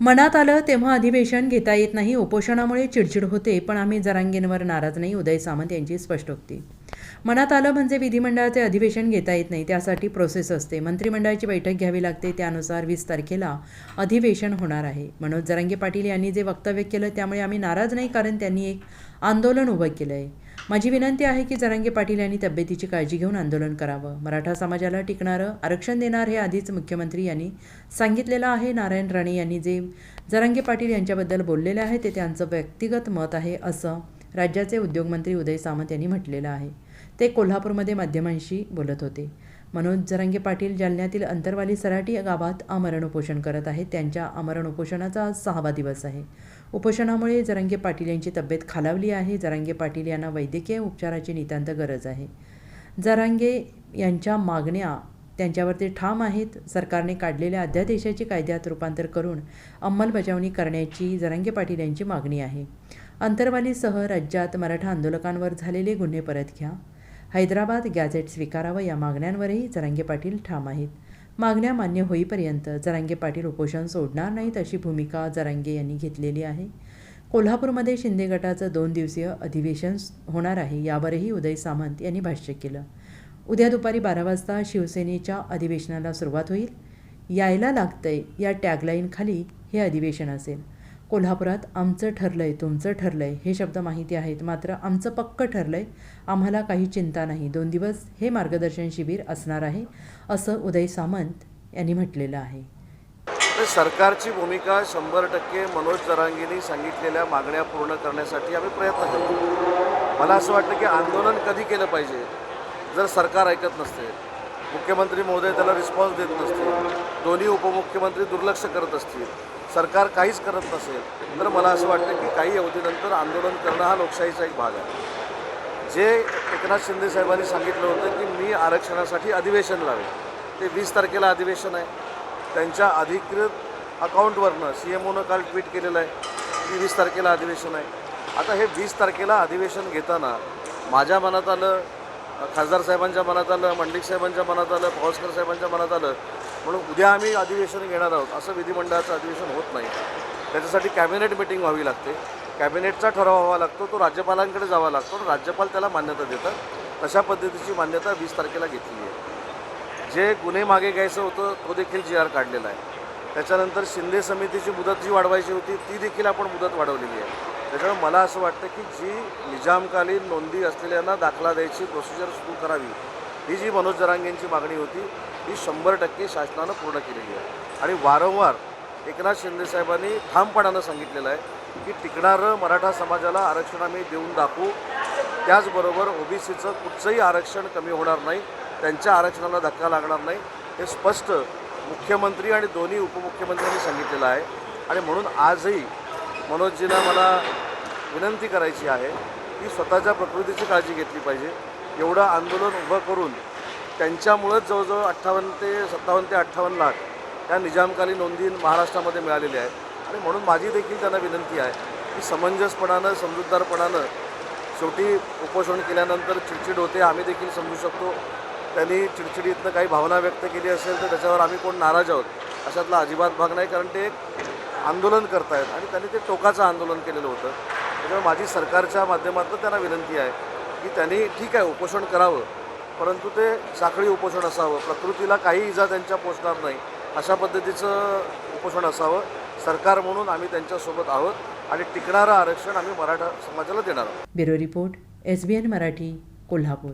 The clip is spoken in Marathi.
मनात आलं तेव्हा अधिवेशन घेता येत नाही उपोषणामुळे चिडचिड होते पण आम्ही जरांगींवर नाराज नाही उदय सामंत यांची स्पष्टोक्ती. मनात आलं म्हणजे विधिमंडळाचे अधिवेशन घेता येत नाही त्यासाठी प्रोसेस असते. मंत्रिमंडळाची बैठक घ्यावी लागते त्यानुसार वीस तारखेला अधिवेशन होणार आहे. मनोज जरांगे पाटील यांनी जे वक्तव्य केलं त्यामुळे आम्ही नाराज नाही कारण त्यांनी एक आंदोलन उभं केलं आहे माझी विनंती आहे की जरांगे पाटील यांनी तब्येतीची काळजी घेऊन आंदोलन करावं. मराठा समाजाला टिकणारं आरक्षण देणार हे आधीच मुख्यमंत्री यांनी सांगितलेलं आहे. नारायण राणे यांनी जे जरांगे पाटील यांच्याबद्दल बोललेले आहे ते त्यांचं व्यक्तिगत मत आहे असं राज्याचे उद्योगमंत्री उदय सामंत यांनी म्हटलेलं आहे. ते कोल्हापूरमध्ये माध्यमांशी बोलत होते. मनोज जरांगे पाटील जालन्यातील अंतरवाली सराटी या गावात आमरण उपोषण करत आहेत. त्यांच्या आमरण उपोषणाचा आज सहावा दिवस आहे. उपोषणामुळे जरांगे पाटील यांची तब्येत खालावली आहे. जरांगे पाटील यांना वैद्यकीय उपचाराची नितांत गरज आहे. जरांगे यांच्या मागण्या त्यांच्यावरती ठाम आहेत. सरकारने काढलेल्या अध्यादेशाची कायद्यात रूपांतर करून अंमलबजावणी करण्याची जरांगे पाटील यांची मागणी आहे. अंतरवालीसह राज्यात मराठा आंदोलकांवर झालेले गुन्हे परत घ्या. हैदराबाद गॅझेट स्वीकारावं या मागण्यांवरही जरांगे पाटील ठाम आहेत. मागण्या मान्य होईपर्यंत जरांगे पाटील उपोषण सोडणार नाहीत अशी भूमिका जरांगे यांनी घेतलेली आहे. कोल्हापूरमध्ये शिंदे गटाचं दोन दिवसीय अधिवेशन होणार आहे यावरही उदय सामंत यांनी भाष्य केलं. उद्या दुपारी बारा वाजता शिवसेनेच्या अधिवेशनाला सुरुवात होईल. यायला लागतंय या टॅगलाईनखाली हे अधिवेशन असेल. कोल्हापुरात आमचं ठरलं आहे तुमचं ठरलं आहे हे शब्द माहिती आहेत. मात्र आमचं पक्कं ठरलं आहे आम्हाला काही चिंता नाही. दोन दिवस हे मार्गदर्शन शिबिर असणार आहे असं उदय सामंत यांनी म्हटलेलं आहे. तर सरकारची भूमिका शंभर टक्के मनोज दरांगींनी सांगितलेल्या मागण्या पूर्ण करण्यासाठी आम्ही प्रयत्न करतो. मला असं वाटतं की आंदोलन कधी केलं पाहिजे जर सरकार ऐकत नसते मुख्यमंत्री महोदय त्याला रिस्पॉन्स देत नसतील दोन्ही उपमुख्यमंत्री दुर्लक्ष करत असतील सरकार काहीच करत नसेल तर मला असं वाटतं की काही अवधीनंतर आंदोलन करणं हा लोकशाहीचा एक भाग आहे. जे एकनाथ शिंदे साहेबांनी सांगितलं होतं की मी आरक्षणासाठी अधिवेशन लावे ते वीस तारखेला अधिवेशन आहे. त्यांच्या अधिकृत अकाउंटवरनं सी एम ओनं काल ट्विट केलेलं आहे की वीस तारखेला अधिवेशन आहे. आता हे वीस तारखेला अधिवेशन घेताना माझ्या मनात आलं खासदार साहेबांच्या मनात आलं मंडिक साहेबांच्या मनात आलं पवासकर साहेबांच्या मनात आलं म्हणून उद्या आम्ही अधिवेशन घेणार आहोत असं विधिमंडळाचं अधिवेशन होत नाही. त्याच्यासाठी कॅबिनेट मिटिंग व्हावी लागते. कॅबिनेटचा ठराव व्हावा लागतो तो राज्यपालांकडे जावा लागतो राज्यपाल त्याला मान्यता देतात. तशा पद्धतीची मान्यता वीस तारखेला घेतली आहे. जे गुन्हे मागे घ्यायचं होतं तो देखील जी आर काढलेला आहे. त्याच्यानंतर शिंदे समितीची मुदत जी वाढवायची होती ती देखील आपण मुदत वाढवलेली आहे. त्याच्यामुळे मला असं वाटतं की जी निजामकालीन नोंदी असलेल्यांना दाखला द्यायची प्रोसिजर सुरू करावी ही जी मनोज जरांगेंची मागणी होती ही शंभर टक्के शासनानं पूर्ण केलेली आहे. आणि वारंवार एकनाथ शिंदेसाहेबांनी ठामपणानं सांगितलेलं आहे की टिकणारं मराठा समाजाला आरक्षण आम्ही देऊन दाखवू. त्याचबरोबर ओबीसीचं कुठचंही आरक्षण कमी होणार नाही त्यांच्या आरक्षणाला धक्का लागणार नाही हे स्पष्ट मुख्यमंत्री आणि दोन्ही उपमुख्यमंत्र्यांनी सांगितलेलं आहे. आणि म्हणून आजही मनोजजींना मला विनंती करायची आहे की स्वतःच्या प्रकृतीची काळजी घेतली पाहिजे. एवढं आंदोलन उभं करून त्यांच्यामुळंच जवळजवळ अठ्ठावन्न ते सत्तावन्न ते अठ्ठावन्न लाख या निजामकालीन नोंदी महाराष्ट्रामध्ये मिळालेल्या आहेत. आणि म्हणून माझी देखील त्यांना विनंती आहे की समंजसपणानं समजूतदारपणानं शेवटी उपोषण केल्यानंतर चिडचिड होते आम्ही देखील समजू शकतो. त्यांनी चिडचिडीतनं काही भावना व्यक्त केली असेल तर त्याच्यावर आम्ही कोण नाराज आहोत अशातला अजिबात भाग नाही. कारण ते एक आंदोलन करतायत आणि त्यांनी ते टोकाचं आंदोलन केलेलं होतं. त्याच्यामुळे माझी सरकारच्या माध्यमातून त्यांना विनंती आहे की त्यांनी ठीक आहे उपोषण करावं. परंतु ते साखळी उपोषण असावं. प्रकृतीला काही इजा त्यांच्या पोचणार नाही. अशा पद्धतीचं उपोषण असावं. सरकार म्हणून आम्ही त्यांच्यासोबत आहोत आणि टिकणारं आरक्षण आम्ही मराठा समाजाला देणार आहोत. Bureau report S B N Marathi Kolhapur.